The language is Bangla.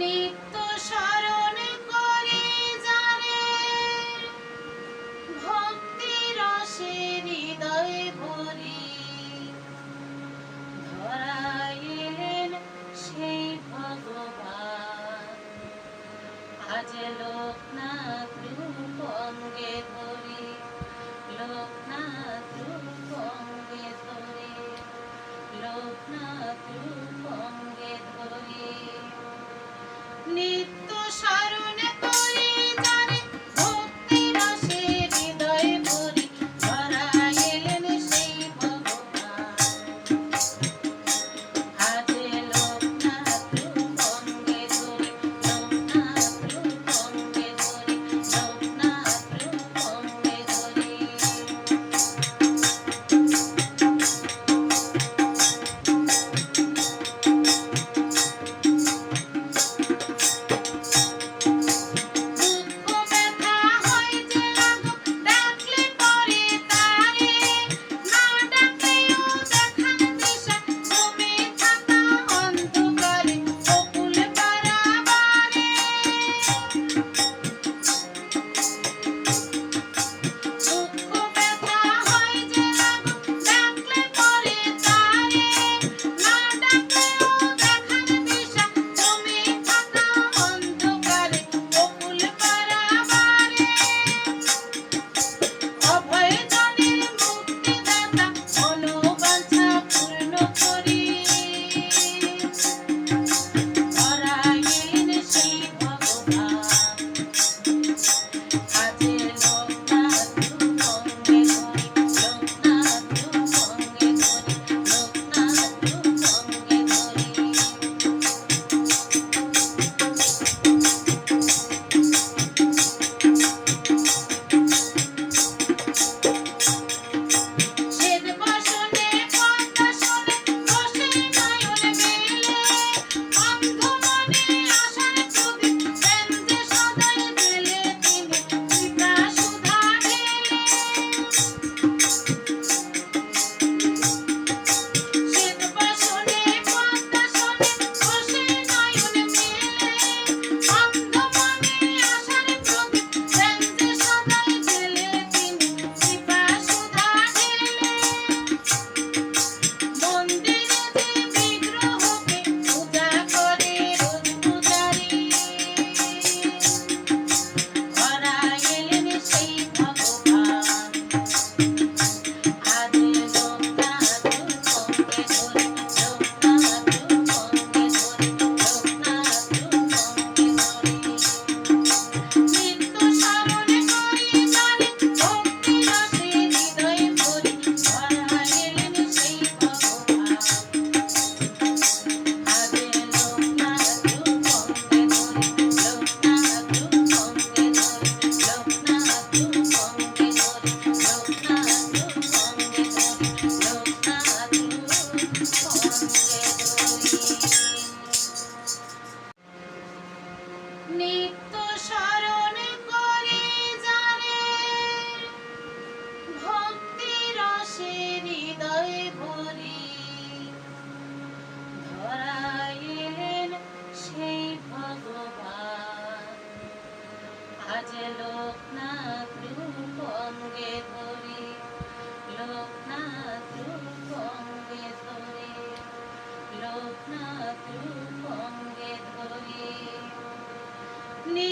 নিত্য স্মরণ করে যারে ভক্তি রসে হৃদয় ভরি। ধরাইলেন লোকনাথ রূপ অঙ্গে লোকনাথ রূপ অঙ্গে লোকনাথ রূপ নিত্য স্মরণে নিত্য স্মরণ করে জানে। ভক্তি রসে ভগবান। আজ লোকনাথ রূপ অঙ্গে ধরি। লোকনাথ রূপ অঙ্গে ধরি। লোকনাথ রূপ অঙ্গে আপনি